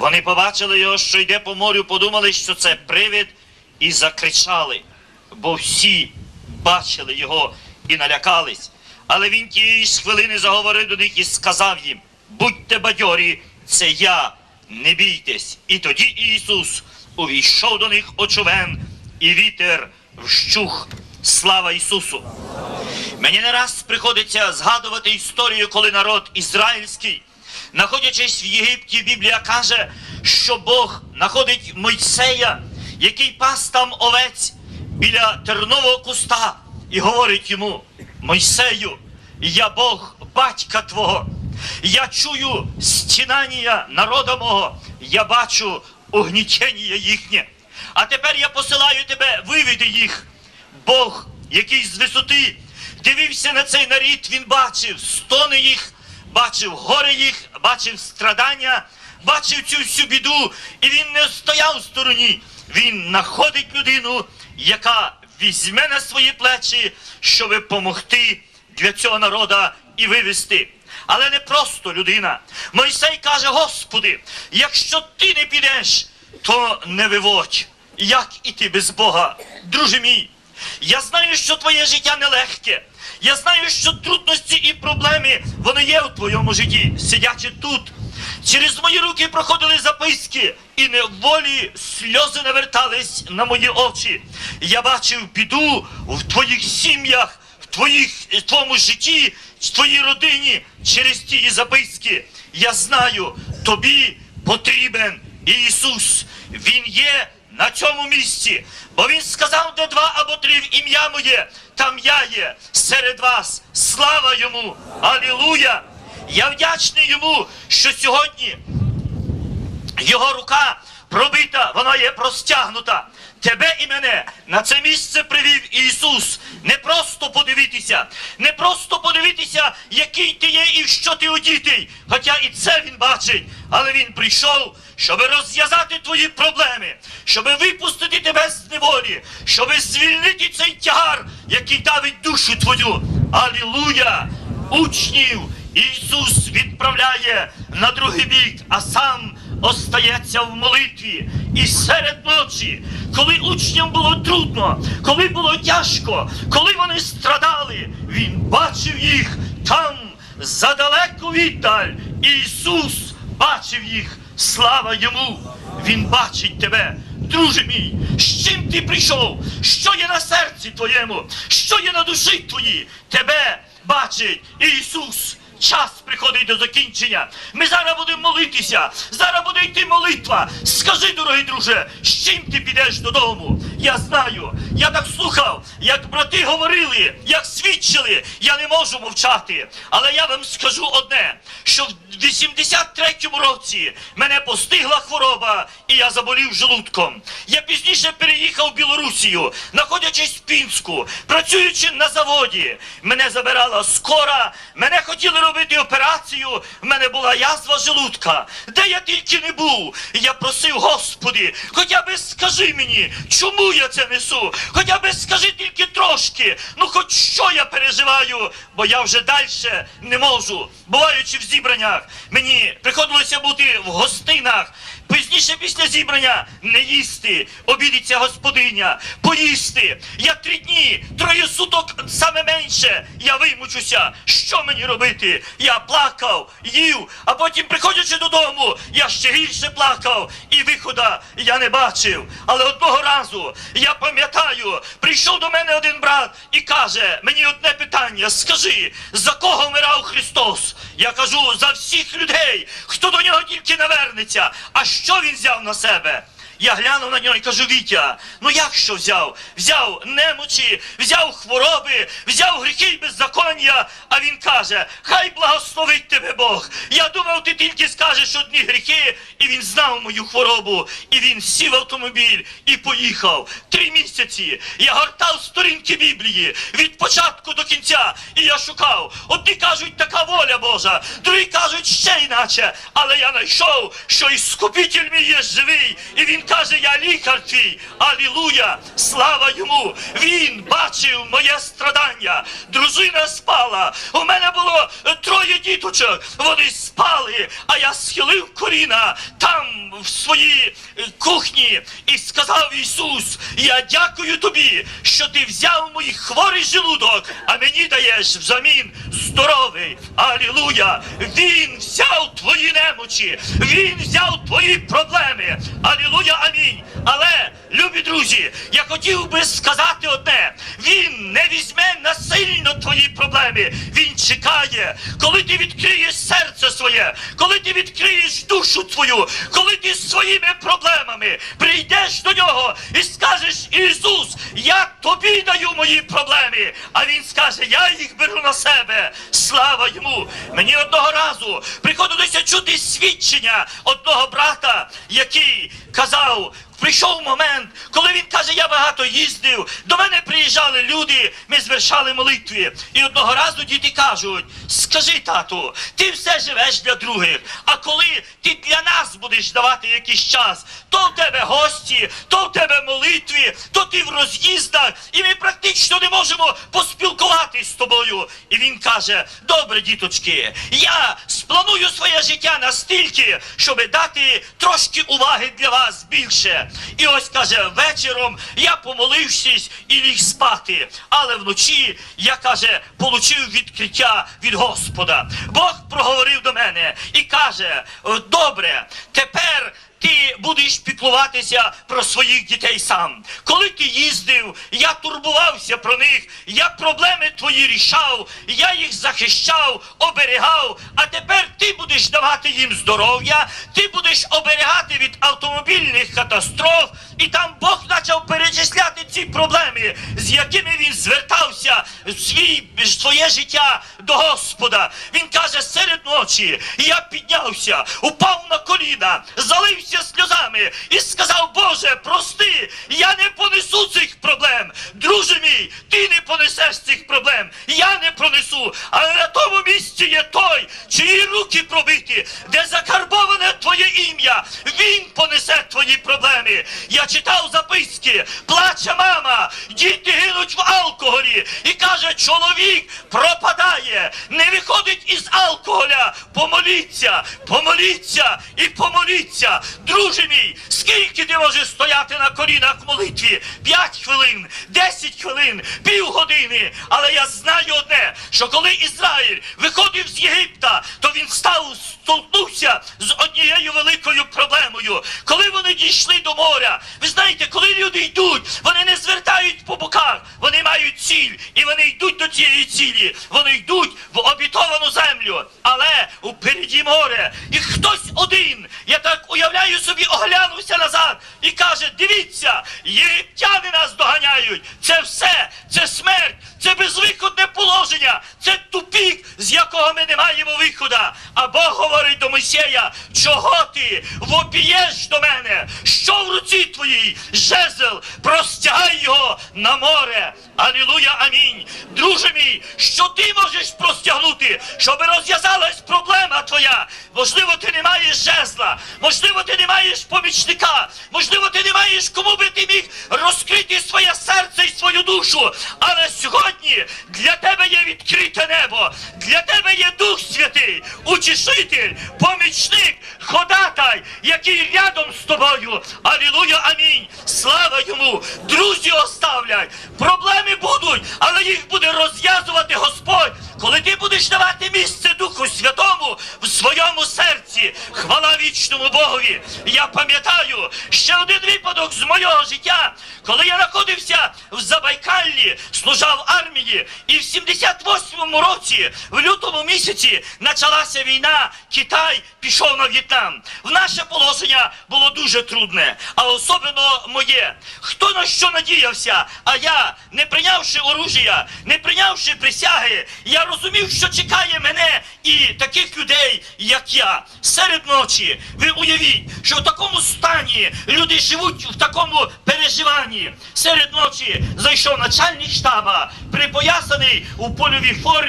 Вони побачили його, що йде по морю, подумали, що це привид, і закричали, бо всі бачили його і налякались. Але він тієї ж хвилини заговорив до них і сказав їм: будьте бадьорі, це я, не бійтесь. І тоді Ісус увійшов до них очовен, і вітер вщух. Слава Ісусу! Мені не раз приходиться згадувати історію, коли народ ізраїльський, знаходячись в Єгипті, Біблія каже, що Бог знаходить Мойсея, який пас там овець біля тернового куста, і говорить йому: Мойсею, я Бог батька Твого. Я чую стінання народа мого, я бачу огнічення їхнє. А тепер я посилаю тебе, виведи їх. Бог, який з висоти дивився на цей нарід, він бачив стони їх, бачив горе їх, бачив страдання, бачив цю всю біду, і він не стояв в стороні. Він знаходить людину, яка візьме на свої плечі, щоб допомогти для цього народа і вивести. Але не просто людина. Мойсей каже: Господи, якщо ти не підеш, то не виводь. Як іти без Бога, друже мій? Я знаю, що твоє життя нелегке. Я знаю, що трудності і проблеми вони є у твоєму житті, сидячи тут. Через мої руки проходили записки, і неволі сльози навертались на мої очі. Я бачив біду в твоїх сім'ях, в твоїх, в твоєму житті, в твоїй родині через ті записки. Я знаю, тобі потрібен Ісус. Він є на цьому місці. Бо він сказав, де два або три в ім'я моє, там я є серед вас. Слава йому! Алілуя! Я вдячний йому, що сьогодні його рука пробита, вона є простягнута. Тебе і мене на це місце привів Ісус. Не просто подивитися, не просто подивитися, який ти є і в що ти одітий. Хоча і це він бачить, але він прийшов, щоб розв'язати твої проблеми, щоб випустити тебе з неволі, щоб звільнити цей тягар, який давить душу твою. Алілуя! Учнів Ісус відправляє на другий бік, а сам остається в молитві. І серед ночі, коли учням було трудно, коли було тяжко, коли вони страдали, він бачив їх там задалеку віддаль. Ісус бачив їх. Слава йому! Він бачить тебе. Друже мій, з чим ти прийшов? Що є на серці твоєму? Що є на душі твоїй? Тебе бачить Ісус. Час приходить до закінчення. Ми зараз будемо молитися. Зараз буде йти молитва. Скажи, дорогий друже, з чим ти підеш додому? Я знаю. Я так слухав, як брати говорили, як свідчили. Я не можу мовчати. Але я вам скажу одне: що в 83-му році мене постигла хвороба, і я заболів желудком. Я пізніше переїхав в Білорусію, знаходячись в Пінську, працюючи на заводі. Мене забирала скора, мене хотіли робити операцію. В мене була язва желудка. Де я тільки не був. Я просив, Господи, хоча би скажи мені, чому я це несу? Хоча би скажи тільки трошки. Ну, хоч що я переживаю, бо я вже далі не можу. Буваючи в зібраннях, мені приходилося бути в гостинах. Пізніше після зібрання не їсти, обідиться господиня, поїсти. Я три дні, троє суток саме менше. Я вимучуся. Що мені робити? Я плакав, їв, а потім, приходячи додому, я ще гірше плакав, і вихода я не бачив. Але одного разу я пам'ятаю, прийшов до мене один брат і каже: мені одне питання: скажи, за кого вмирав Христос? Я кажу за всіх людей, хто до нього тільки навернеться. А що він взяв на себе? Я глянув на нього і кажу, Вітя, ну як що взяв? Взяв немочі, взяв хвороби, взяв гріхи й беззаконня, а він каже, хай благословить тебе Бог. Я думав, ти тільки скажеш одні гріхи, і він знав мою хворобу. І він сів в автомобіль і поїхав. Три місяці я гортав сторінки Біблії від початку до кінця, і я шукав. Одні кажуть, така воля Божа, другі кажуть ще іначе. Але я знайшов, що іскупитель мій є живий, і він каже, я лікар твій. Алілуя! Слава йому! Він бачив моє страдання. Дружина спала. У мене було троє діточок. Вони спали, а я схилив коліна там в своїй кухні і сказав Ісус: Я дякую тобі, що ти взяв мій хворий желудок, а мені даєш взамін здоровий. Алілуя! Він взяв твої немочі, він взяв твої проблеми. Алілуя, амінь. Але, любі друзі, я хотів би сказати одне: він не візьме насильно твої проблеми. Він чекає, коли ти відкриєш серце своє, коли ти відкриєш душу твою, коли ти з своїми проблемами прийдеш до нього і скажеш: Ісус, я тобі даю мої проблеми. А він скаже: Я їх беру на себе. Слава йому! Мені одного разу приходилося чути свідчення одного брата, який казав. Прийшов момент, коли він каже, я багато їздив, до мене приїжджали люди, ми звершали молитви. І одного разу діти кажуть: скажи, тату, ти все живеш для других. А коли ти для нас будеш давати якийсь час, то в тебе гості, то в тебе молитви, то ти в роз'їздах, і ми практично не можемо поспілкуватись з тобою. І він каже: Добре, діточки, я спланую своє життя настільки, щоб дати трошки уваги для вас більше. І ось каже, вечором я помолився і ліг спати. Але вночі я каже, получив відкриття від Господа. Бог проговорив до мене і каже: добре, тепер. Ти будеш піклуватися про своїх дітей сам. Коли ти їздив, я турбувався про них, я проблеми твої рішав, я їх захищав, оберігав. А тепер ти будеш давати їм здоров'я, ти будеш оберігати від автомобільних катастроф. І там Бог почав перечисляти ці проблеми, з якими він звертався в свій, своє життя до Господа. Він каже, серед ночі я піднявся, упав на коліна, залився сльозами і сказав, Боже, прости, я не понесу цих проблем. Друже мій, ти не понесеш цих проблем, я не пронесу. Але на тому місці є той, чиї руки пробиті, де закарбоване твоє ім'я. Він понесе твої проблеми. Я читав записки, плаче мама, діти гинуть в алкоголі. І каже, чоловік пропадає, не виходить із алкоголя. Помоліться, помоліться і помоліться. Друже мій, скільки ти можеш стояти на колінах в молитві? П'ять хвилин, десять хвилин, півгодини. Але я знаю одне, що коли Ізраїль виходив з Єгипта, то він став столкнувся з однією великою проблемою. Коли вони дійшли до моря, ви знаєте, коли люди йдуть, вони не звертають по боках, вони мають ціль, і вони йдуть до цієї цілі. Вони йдуть в обітовану землю. Але упереді море, і хтось один, уявляю собі, оглянувся назад і каже: дивіться, єгиптяни нас доганяють. Це все, це смерть, це безвиходне положення, це тупік, з якого ми не маємо виходу. А Бог говорить до Мойсея, чого ти вопієш до мене? Що в руці твоїй? Жезл, простягай його на море. Алілуя, амінь. Друже мій, що ти можеш простягнути, щоб розв'язалась проблема твоя? Можливо, ти не маєш жезла, можливо, ти не маєш помічника, можливо, ти не маєш кому би ти міг розкрити своє серце і свою душу. Але сьогодні для тебе є відкрите небо, для тебе є Дух Святий, утішитель, помічник, ходатай, який рядом з тобою. Алілуя, амінь. Слава йому! Друзі оставлять. Проблеми будуть, але їх буде розв'язувати Господь. Коли ти будеш давати місце Духу Святому в своєму серці, хвала вічному Богові. Я пам'ятаю ще один випадок з мого життя, коли я знаходився в Забайкаллі, служав армії, і в 78-му році, в лютому місяці, почалася війна. Китай пішов на В'єтнам. В наше положення було дуже трудне, а особливо моє. Хто на що надіявся? А я, не прийнявши оружія, не прийнявши присяги, я розумів, що чекає мене і таких людей, як я. Серед ночі ви уявіть, що в такому стані люди живуть в такому переживанні. Серед ночі зайшов начальник штаба, припоясаний у польовій формі,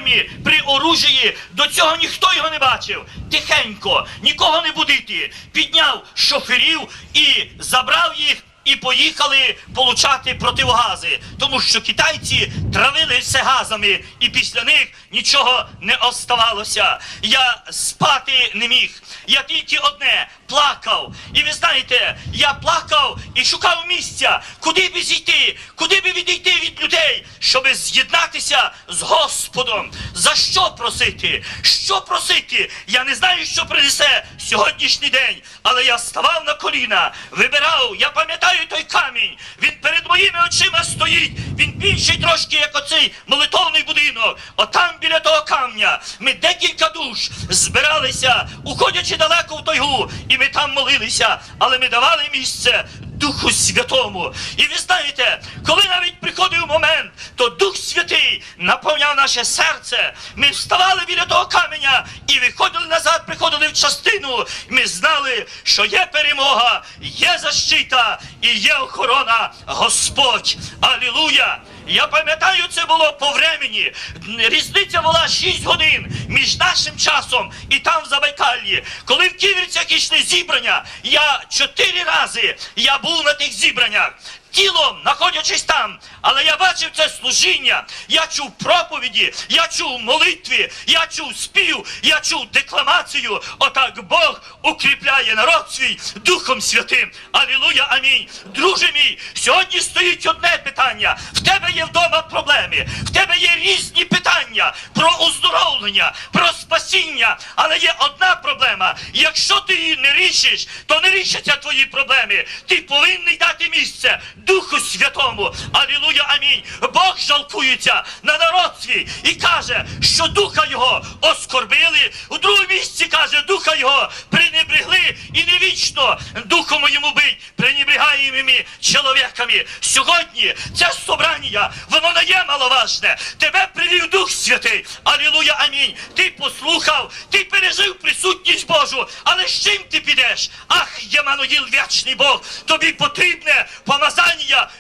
при оружії. До цього ніхто його не бачив. Тихенько, нікого не будити. Підняв шоферів і забрав їх. І поїхали получати противогази, тому що китайці травили все газами, і після них нічого не оставалося. Я спати не міг. Я тільки одне плакав. І ви знаєте, я плакав і шукав місця, куди би зійти, куди би відійти від людей, щоб з'єднатися з Господом. За що просити? Що просити? Я не знаю, що принесе сьогоднішній день, але я ставав на коліна, вибирав, я пам'ятаю той камінь. Він перед моїми очима стоїть. Він більший трошки, як оцей молитовний будинок. Отам біля того камня ми декілька душ збиралися, уходячи далеко в тайгу, і ми там молилися, але ми давали місце Духу Святому. І ви знаєте, коли навіть приходив момент, то Дух Святий наповняв наше серце. Ми вставали біля того каменя і виходили назад, приходили в частину. Ми знали, що є перемога, є защита і є охорона Господь. Алілуя! Я пам'ятаю, це було по времені. Різниця була 6 годин між нашим часом і там в Забайкаллі. Коли в Ківерцях йшли зібрання, я чотири рази я був на тих зібраннях. Тілом, знаходячись там, але я бачив це служіння, я чув проповіді, я чув молитві, я чув спів, я чув декламацію. Отак Бог укріпляє народ свій Духом Святим. Алілуя, амінь. Друже мій, сьогодні стоїть одне питання. В тебе є вдома проблеми, в тебе є різні питання про оздоровлення, про спасіння. Але є одна проблема. Якщо ти її не рішиш, то не рішаться твої проблеми. Ти повинний дати місце Духу Святому. Алілуя, амінь. Бог жалкується на народ свій і каже, що духа його оскорбили. У другому місці каже, духа його пренебрегли і не вічно духу моєму бить, пренебрегаємими чоловіками. Сьогодні це собрання, воно не є маловажне. Тебе привів Дух Святий. Алілуя, амінь. Ти послухав, ти пережив присутність Божу, але з чим ти підеш? Ах, Ємануїл, вічний Бог, тобі потрібне помазання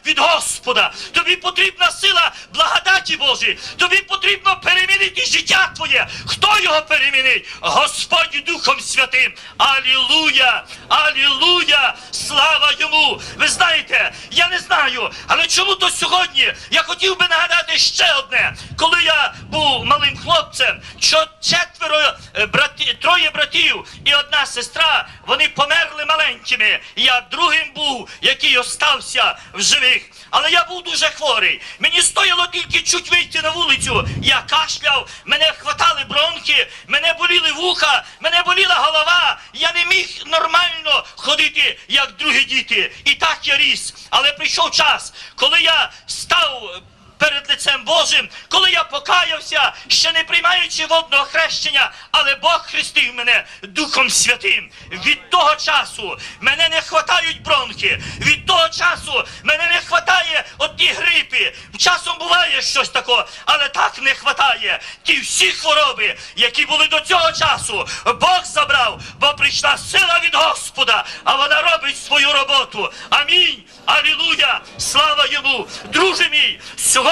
від Господа, тобі потрібна сила благодаті Божої, тобі потрібно перемінити життя твоє. Хто його перемінить? Господь Духом Святим. Алілуя! Алілуя! Слава йому! Ви знаєте, я не знаю, але чому то сьогодні я хотів би нагадати ще одне. Коли я був малим хлопцем, що четверо е, браті, троє братів і одна сестра, вони померли маленькими. Я другим був, який остався в живих. Але я був дуже хворий. Мені стояло тільки чуть вийти на вулицю. Я кашляв, мене хватали бронхи, мене боліли вуха, мене боліла голова. Я не міг нормально ходити, як другі діти. І так я ріс. Але прийшов час, коли я став перед лицем Божим, коли я покаявся, ще не приймаючи водного хрещення, але Бог хрестив мене Духом Святим. Від того часу мене не хватають бронхи. Від того часу мене не хватає одні грипи. Часом буває щось таке, але так не хватає. Ті всі хвороби, які були до цього часу, Бог забрав, бо прийшла сила від Господа, а вона робить свою роботу. Амінь. Алілуя! Слава йому! Друже мій, сьогодні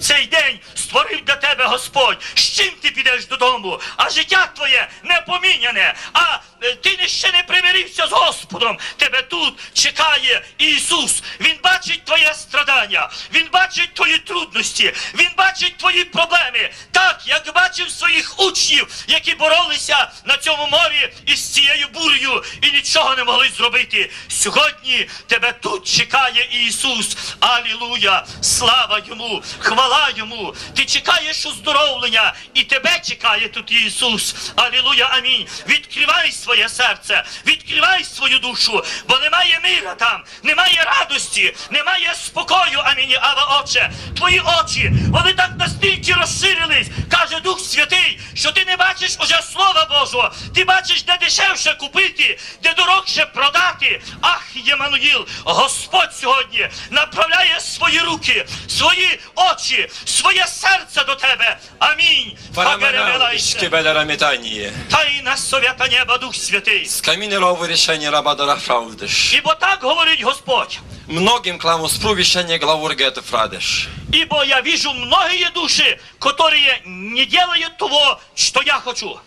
цей день створив для тебе Господь. З чим ти підеш додому? А життя твоє не поміняне. А е, ти ще не примирився з Господом. Тебе тут чекає Ісус. Він бачить твоє страдання, Він бачить твої трудності, Він бачить твої проблеми. Так, як бачив своїх учнів, які боролися на цьому морі із цією бурею і нічого не могли зробити. Сьогодні тебе тут чекає Ісус. Алілуя! Слава йому! Хвала йому! Ти чекаєш оздоровлення, і тебе чекає тут Ісус. Алілуя! Амінь. Відкривай своє серце, відкривай свою душу, бо немає мира там, немає радості, немає спокою. Амінь. Ава Отче. Твої очі, вони так настільки розширились, каже Дух Святий, що ти не бачиш уже Слова Божого. Ти бачиш, де дешевше купити, де дорогше продати. Ах, Ємануїл, Господь сьогодні направляє свої руки, свої очі, своє серце до тебе. Амінь. Тайна совята неба, Дух Святий. Скамінерово рішення Рабадара Фраудеш. Ібо так говорить Господь. Многим кламу спрувішення главургет Фрадеш. Ибо я вижу многие души, которые не делают того, что я хочу.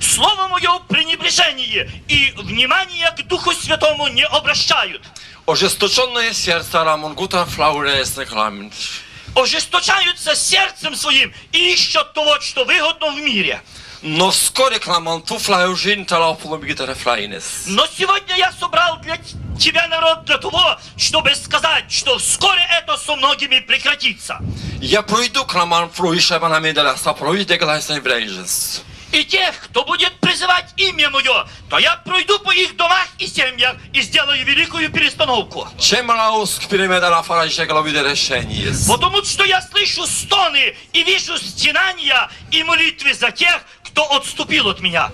Слово мое в пренебрежении и внимание к Духу Святому не обращают. Ожесточенное сердце Рамон Гута флауреес рекламент. ожесточаются сердцем своим и ищут того, что выгодно в мире. Но вскоре кламан ту флаужин талапулом гитара флайнес. Но сегодня я собрал для тебя народ для того, чтобы сказать, что вскоре это со многими прекратится. Я пройду кламан фруиша на медаля сапроиде гласа еврейжес. И тех, кто будет призывать имя мое, то я пройду по их домах и семьях и сделаю великую перестановку. Потому что я слышу стоны и вижу стенания и молитвы за тех, кто отступил от меня.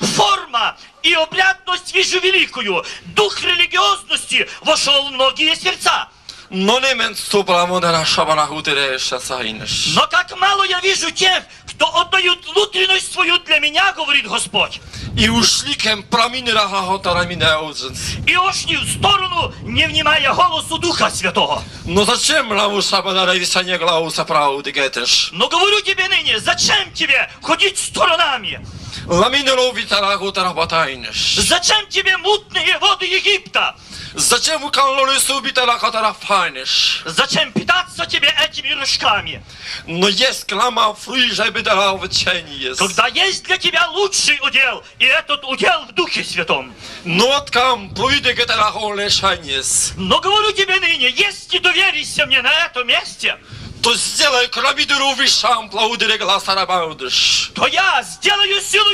Форма и обрядность вижу великую. Дух религиозности вошел в многие сердца. Но не мен ступра модера шабана хутереша сайнеш. Но как мало я вижу тех, кто отдают внутренность свою для меня, говорит Господь. И ушли кем праминера хахотара меня узенс. И ушли в сторону, не внимая голосу Духа Святого. Но зачем раму шабана ревисание глауса правды гетеш? Но говорю тебе ныне, зачем тебе ходить сторонами? Ламинеру витара хутара батайнеш. Зачем тебе мутные воды Египта? Зачем каллори субитара хатара файнеш? Зачем питаться тебе этими рожками? Но есть клама фрыжа бедара вечение. Когда есть для тебя лучший удел, и этот удел в Духе Святом. Но от кам плуиде гетара холешанес. Но говорю тебе ныне, если доверишься мне на этом месте, То сделай крабидеру вишам плаудере гласара баудеш. то я сделаю силою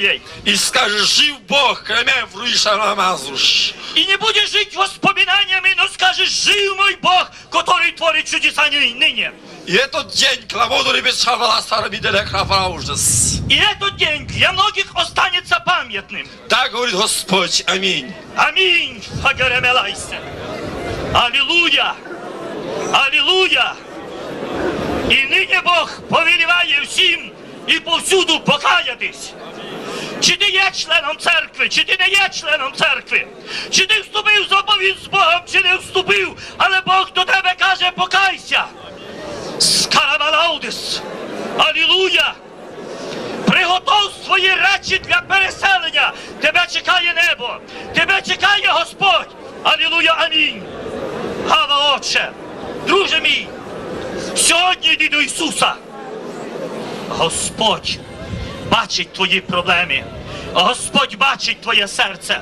внутренности твоей. И скажешь, жив Бог, креме фрыша намазуш. И не будешь жить воспоминаниями, но скажешь, жив мой Бог, который творит чудеса ны- ныне. И этот день кламоду ребешавала сарабидере крафаужес. И этот день для многих останется памятным. Так говорит Господь, аминь. Аминь. Фагаремелайся. Аллилуйя. Аллилуйя. І нині Бог повеліває всім і повсюду покаятись. Чи ти є членом церкви, чи ти не є членом церкви, чи ти вступив в заповідь з Богом, чи не вступив, але Бог до тебе каже, покайся. Скарабалаудис. Алілуя. Приготов свої речі для переселення. Тебе чекає небо. Тебе чекає Господь. Алілуя, амінь. Гава, Отче, друже мій, сьогодні йди до Ісуса. Господь бачить твої проблеми. Господь бачить твоє серце.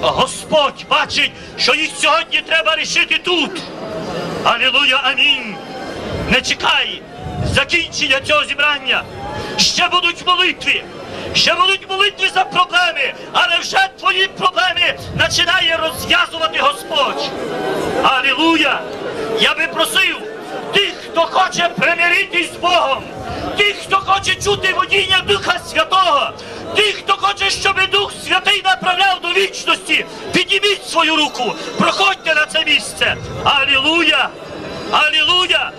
Господь бачить, що їх сьогодні треба рішити тут. Алілуя, амінь. Не чекай закінчення цього зібрання. Ще будуть молитви. Ще будуть молитви за проблеми, але вже твої проблеми починає розв'язувати Господь. Алілуя! Я би просив хто хоче примиритись з Богом, тих, хто хоче чути водіння Духа Святого, тих, хто хоче, щоб Дух Святий направляв до вічності, підніміть свою руку, проходьте на це місце. Алілуя! Алілуя!